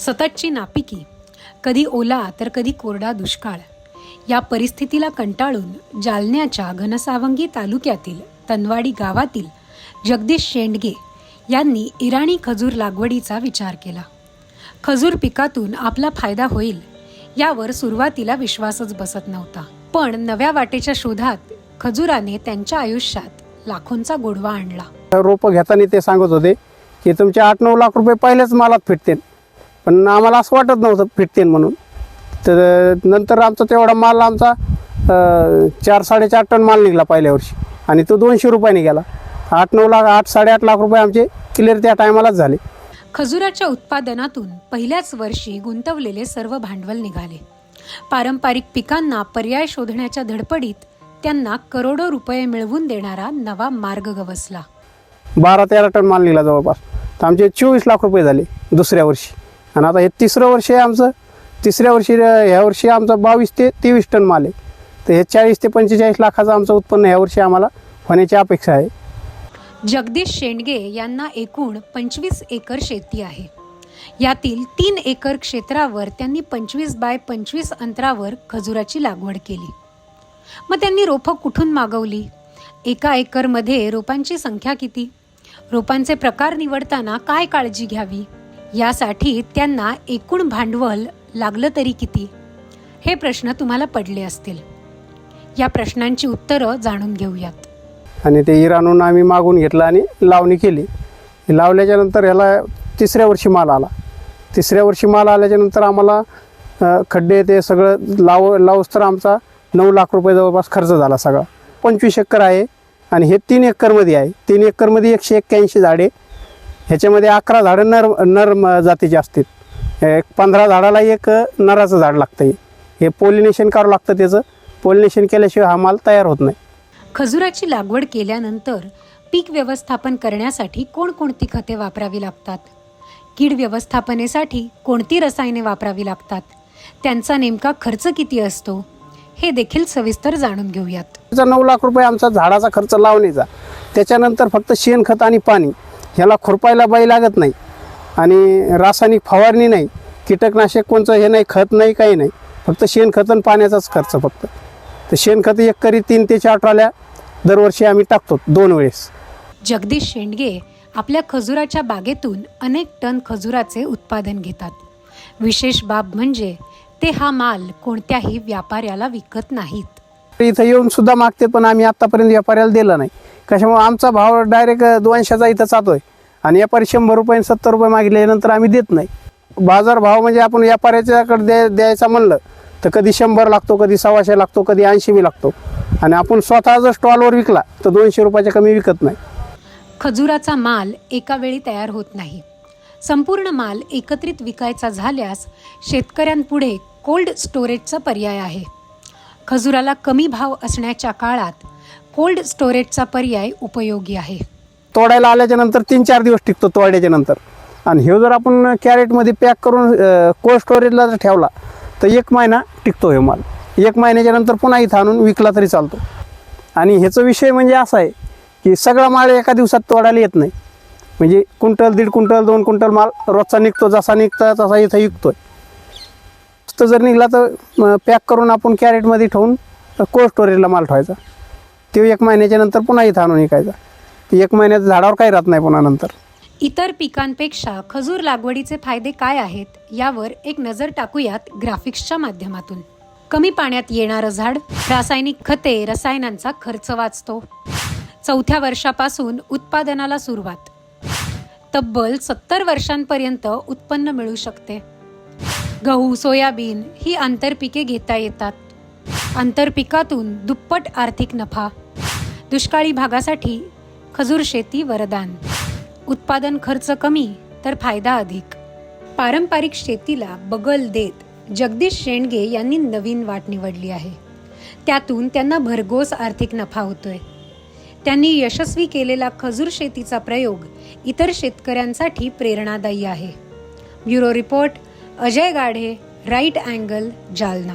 सततची नापिकी कधी ओला तर कधी कोरडा दुष्काळ या परिस्थितीला कंटाळून जालन्याच्या घनसावंगी तालुक्यातील तनवाडी गावातील जगदीश शेंडगे यांनी इराणी खजूर लागवडीचा विचार केला. खजूर पिकातून आपला फायदा होईल यावर सुरुवातीला विश्वासच बसत नव्हता. पण नव्या वाटेच्या शोधात खजुराने त्यांच्या आयुष्यात लाखोंचा गोडवा आणला. रोपं घेताना ते सांगत होते की तुमचे आठ नऊ लाख रुपये पहिलेच मालात फिटतील पण आम्हाला असं वाटत नव्हतं फिटतील म्हणून. तर नंतर आमचा तेवढा माल आमचा चार साडेचार टन माल निघाला पहिल्या वर्षी. आणि तो दोनशे रुपयाने गेला. आठ नऊ लाख आठ साडेआठ लाख रुपये आमचे क्लिअर त्या टायमालाच झाले. खजुराच्या उत्पादनातून पहिल्याच वर्षी गुंतवलेले सर्व भांडवल निघाले. पारंपरिक पिकांना पर्याय शोधण्याच्या धडपडीत त्यांना करोडो रुपये मिळवून देणारा नवा मार्ग गवसला. बारा तेरा टन माल निघाला जवळपास. तर आमचे चोवीस लाख रुपये झाले दुसऱ्या वर्षी. आणि आता हे तिसरं वर्ष आहे आमचं. तिसऱ्या वर्षी ह्या वर्षी आमचं बावीस ते तेवीस टन माल आहे. तर हे चाळीस ते पंचेचाळीस लाखाचं आमचं उत्पन्न ह्या वर्षी आम्हाला होण्याची अपेक्षा आहे. जगदीश शेंडगे यांना एकूण पंचवीस एकर शेती आहे. यातील तीन एकर क्षेत्रावर त्यांनी पंचवीस बाय पंचवीस अंतरावर खजुराची लागवड केली. मग त्यांनी रोपं कुठून मागवली? एका एकरमध्ये रोपांची संख्या किती? रोपांचे प्रकार निवडताना काय काळजी घ्यावी? यासाठी त्यांना एकूण भांडवल लागलं तरी किती? हे प्रश्न तुम्हाला पडले असतील. या प्रश्नांची उत्तरं जाणून घेऊयात. आणि ते इराणून आम्ही मागून घेतलं आणि लावणी केली. लावल्याच्या नंतर ह्याला तिसऱ्या वर्षी माल आला. तिसऱ्या वर्षी माल आल्याच्यानंतर आम्हाला खड्डे ते सगळं लाव लावूस तर आमचा नऊ लाख रुपये जवळपास खर्च झाला सगळा. पंचवीस एकर आहे आणि हे तीन एकरमध्ये आहे. तीन एकरमध्ये एकशे एक्क्याऐंशी झाडे ह्याच्यामध्ये अकरा झाडं नर नर जातीची असतील. एक पंधरा झाडाला एक नराचं झाड लागतं हे. हे पोलिनेशन करावं लागतं त्याचं. पोलिनेशन केल्याशिवाय हा माल तयार होत नाही. खजुराची लागवड केल्यानंतर पीक व्यवस्थापन करण्यासाठी कोणकोणती खते वापरावी लागतात? कीड व्यवस्थापनेसाठी कोणती रसायने वापरावी लागतात? त्यांचा नेमका खर्च किती असतो? हे देखील सविस्तर जाणून घेऊयात. नऊ लाख रुपये आमचा झाडाचा खर्च लावणीचा. त्याच्यानंतर फक्त शेणखत आणि पाणी. ह्याला खुरपायला बाई लागत नाही. आणि रासायनिक फवारणी नाही. कीटकनाशक कोणचं हे नाही खत नाही काही नाही. फक्त शेणखत आणि पाण्याचाच खर्च फक्त. तर शेणखत एक करी तीन ते चार ट्रॉल्या दरवर्षी आम्ही टाकतो दोन वेळेस. जगदीश शेंडगे आपल्या खजुराच्या बागेतून अनेक टन खजुराचे उत्पादन घेतात. विशेष बाब म्हणजे ते हा माल कोणत्याही व्यापाऱ्याला विकत नाहीत. इथं येऊन सुद्धा मागते पण आम्ही आत्तापर्यंत व्यापाऱ्याला दिला नाही. कशामुळे आमचा भाव डायरेक्ट दोनशेचा इथं जातोय आणि व्यापारी शंभर रुपये आणि सत्तर रुपये मागितल्यानंतर आम्ही देत नाही. बाजार भाव म्हणजे आपण व्यापाऱ्याच्याकडे द्या द्यायचा म्हणलं तर कधी शंभर लागतो कधी सव्वाशे लागतो कधी ऐंशी बी लागतो. आणि आपण स्वतः जर स्टॉलवर विकला तर दोनशे रुपयाच्या कमी विकत नाही. खजुराचा माल एका वेळी तयार होत नाही. संपूर्ण माल एकत्रित विकायचा झाल्यास शेतकऱ्यांपुढे कोल्ड स्टोरेजचा पर्याय आहे. खजुराला कमी भाव असण्याच्या काळात कोल्ड स्टोरेजचा पर्याय उपयोगी आहे. तोडायला आल्याच्यानंतर तीन चार दिवस टिकतो तोडल्याच्या नंतर. आणि हे जर आपण कॅरेटमध्ये पॅक करून कोल्ड स्टोरेजला जर ठेवला तर एक महिना टिकतो हे माल. एक महिन्याच्या नंतर पुन्हा इथं आणून विकला तरी चालतो. आणि ह्याचा विषय म्हणजे असा आहे की सगळा माल एका दिवसात तोडायला येत नाही. म्हणजे क्विंटल दीड क्विंटल दोन कुंटल माल रोजचा निघतो जसा निघतो तसा इथं विकतोय. तो जर निघला तर पॅक करून आपण कॅरेटमध्ये ठेवून कोल्ड स्टोरेजला माल ठेवायचा. तो एक महिन्याच्या नंतर पुन्हा इथं आणून विकायचा. एक महिन्यात झाडावर काही राहत नाही पुन्हा नंतर. इतर पिकांपेक्षा खजूर लागवडीचे फायदे काय आहेत यावर एक नजर टाकूयात ग्राफिक्सच्या माध्यमातून. कमी पाण्यात येणारं झाड रासायनिक खते रसायनांचा खर्च वाचतो. चौथ्या वर्षापासून उत्पादनाला सुरुवात. तब्बल सत्तर वर्षांपर्यंत उत्पन्न मिळू शकते. गहू सोयाबीन ही आंतरपिके घेता येतात. आंतरपिकातून दुप्पट आर्थिक नफा दुष्काळी भागासाठी खजूर शेती वरदान. उत्पादन खर्च कमी तर फायदा अधिक. पारंपरिक शेतीला बगल देत जगदीश शेंडगे यांनी नवीन वाट निवडली आहे. त्यातून त्यांना भरघोस आर्थिक नफा होतोय. त्यांनी यशस्वी केलेला खजूर शेतीचा प्रयोग इतर शेतकऱ्यांसाठी प्रेरणादायी आहे. Bureau report Ajay Gadhe right angle Jalna.